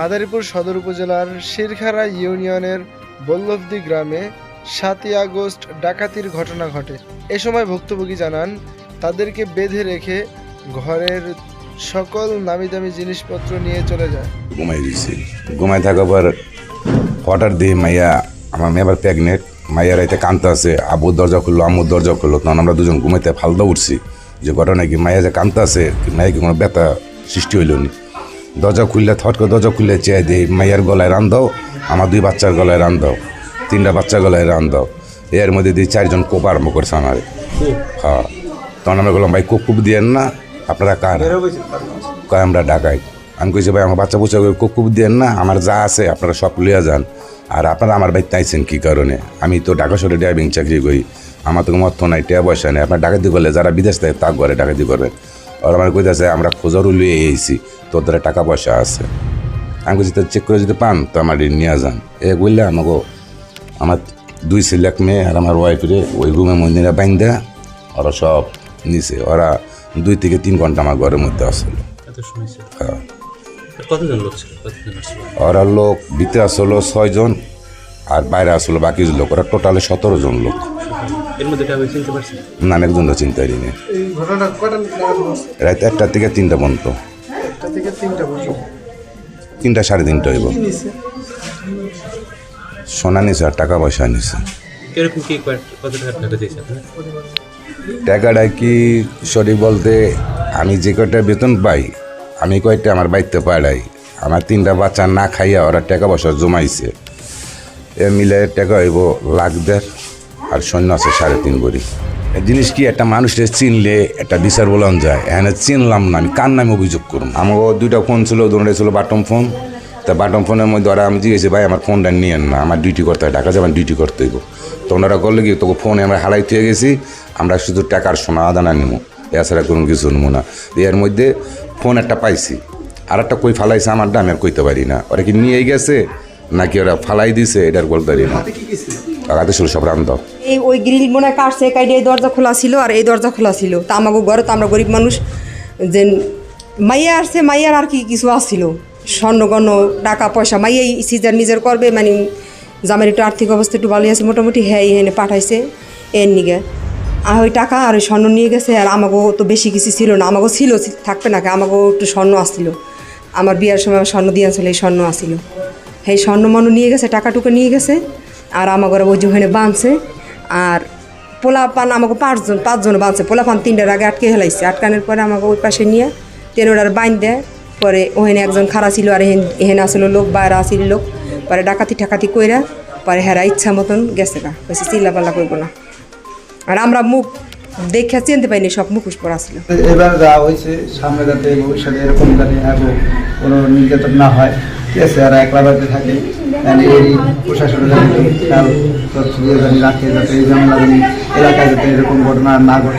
মাদারীপুর সদর উপজেলার শিরখারা ইউনিয়নের বল্লভদি গ্রামে সাতই আগস্ট ডাকাতির ঘটনা ঘটে। এ সময় ভুক্তভোগী জানান, তাদেরকে বেঁধে রেখে ঘরের সকল নামি দামি জিনিসপত্র নিয়ে চলে যায়। ঘুমাই দিয়েছি। ঘুমাই থাকার পর হঠাৎ দিয়ে মাইয়া, আমার মেয়ে আবার প্রেগনেন্ট মাইয়া রাইতে কান্ত আছে আবুর দরজা খুললো, আম্মুর দরজা খুললো, তখন আমরা দুজন ঘুমাইতে ফালদা উঠছি। যে ঘটনা কি মাইয়া যে কান্ত আছে, মাইয়া কি কোনো ব্যথা সৃষ্টি হইল নি? দরজা খুললে থট করে দরজা খুললে চেয়ে দিই মাইয়ার গলায় রান দাও আমার দুই বাচ্চার গলায় রান দাও তিনটা বাচ্চার গলায় রান দাও। এর মধ্যে দিয়ে চারজন কোপ আরম্ভ করছে আমার। হ্যাঁ। তখন আমরা বললাম ভাই কোপ কুপ দিয়েন না আপনারা কার? কয় আমরা ঢাকাই আমি কইছি ভাই আমার বাচ্চা বুচ্চা কুক কুক দেন না আমার যা আছে আপনারা সব লিয়া যান। আর আপনারা আমার ভাই আইছেন কী কারণে? আমি তো ঢাকা শহরে ড্রাইভিং চাকরি করি আমার তো কোনো অর্থ নাই টিয়া পয়সা নেই। আপনার ডাকাতি করলে যারা বিদেশ থাকে তা ঘরে ডাকাতি করবেন আর আমার কইতেছে আমরা খোঁজারও লিয়ে এসেছি তোদের টাকা পয়সা আছে। আমি কইছি তো চেক করে যদি পান তো আমার ঋণ নিয়ে যান। এ বললে আমাকে আমার দুই সিলেক মেয়ে আর আমার ওয়াইফরে ওই রুমে মন্দিরে বাইন্দা ওরা সব নিছে। ওরা দুই থেকে তিন ঘণ্টা আমার ঘরের মধ্যে আসলো হ্যাঁ। কতজন লোক ছিল? ওরা লোক ভিতরে আসলো ছয়জন আর বাইরে আসলো বাকি লোক ওরা টোটালে সতেরো জন লোক। এর মধ্যে কাউকে চিনতে পারছেন? নাম একজন তো চিন্তা করিনি এই ঘটনা কটা রাত একটা থেকে তিনটা পর্যন্ত। একটা থেকে তিনটা পর্যন্ত? তিনটা সাড়ে তিনটা হইব। সোনা নিছে আর টাকা পয়সা নিছে। কীরকম কি কত টাকা টাকা দিয়েছে টাকাটা কি সঠিক বলতে আমি যে কয়টা বেতন পাই আমি কয়টা আমার বাড়িতে পাড়াই আমার তিনটা বাচ্চা না খাইয়া ওরা টাকা পয়সা জমাইছে। এ মিলে টাকা হইব লাখ দেড়। আর সৈন্য আছে সাড়ে তিন বড়ি। জিনিস কি, একটা মানুষকে চিনলে একটা বিচার বলন যায় এখানে চিনলাম না, আমি কার নামে অভিযোগ করুন আমাকে দুইটা ফোন ছিল দুটা ছিল বাটম ফোন তা বাটম ফোনের মধ্যে ওরা আমি জিজ্ঞেসি ভাই, আমার ফোনটা নিয়ে না, আমার ডিউটি করতে হয়, ঢাকা যাবেন ডিউটি করতে হইব। তো ওনারা করলে কি, তোকে ফোনে আমরা হারাই থেকে গেছি, আমরা শুধু টাকার সোনা আদানা নিবো। এছাড়া কোনো কিছু নেব না। এর মধ্যে ফোন একটা পাইছি। আর একটা কই ফালাইছে আমারটা আমি আর কইতে পারি না। ওরা কি নিয়ে গেছে? নাকি ওরা ফালাই দিছে, এটার পারি না। টাকাতে ছিল সব রান্ধ এই ওই গ্রিল মনে কাটছে কাইডে এই দরজা খোলা ছিল আর এই দরজা খোলা ছিল। তা আমাকে ঘরে তো আমরা গরিব মানুষ যে মাইয়া আসছে, মাইয়ার আর কি কিছু আসছিল। স্বর্ণগণ টাকা, পয়সা, মাইয়াই সিজার নিজের করবে মানে জামের একটু আর্থিক অবস্থা একটু ভালো আছে মোটামুটি হ্যাঁ এখানে পাঠাইছে, এর নিগে। আর ওই টাকা আর ওই স্বর্ণ নিয়ে গেছে, আর আমাকেও তো বেশি কিছু ছিল না আমাকেও ছিল, থাকবে না আমাকেও একটু স্বর্ণ আসছিল। আমার বিয়ার সময় স্বর্ণ দিয়ে আসলে এই স্বর্ণ আসছিল। এই স্বর্ণ মন্য নিয়ে গেছে, টাকাটুকু নিয়ে গেছে, আর আমাকে ওই ওখানে বাঁধছে, আর পোলা পান আমাকে পাঁচজন পাঁচজন বাঁধছে পোলা পান তিনটার আগে আটকে হেলাইছে আটকানোর পরে আমাকে ওই পাশে নিয়ে তেরোটার বাইন দেয়, পরে ওখানে একজন খারা ছিল আর এহেন আসলো লোক বাইরে আসিল লোক, পরে ডাকাতি ঠাকাতি কইরা, পরে হেরা ইচ্ছা মতন গেছে গা, কইছে চিল্লাপাল্লা করব না। আর আমরা মুখ দেখে চিনতে পাইনি সব মুখোশ পরা ছিল। এবার যা হয়েছে, সামনে যাতে ভবিষ্যতে এরকম যাতে আরও কোনো নির্যাতন না হয়, ঠিক আছে, আর একলা বাড়িতে থাকে এই প্রশাসনের যাতে খেয়াল রাখে যাতে এই ঝামেলা এলাকায় যাতে এরকম ঘটনা না ঘটে।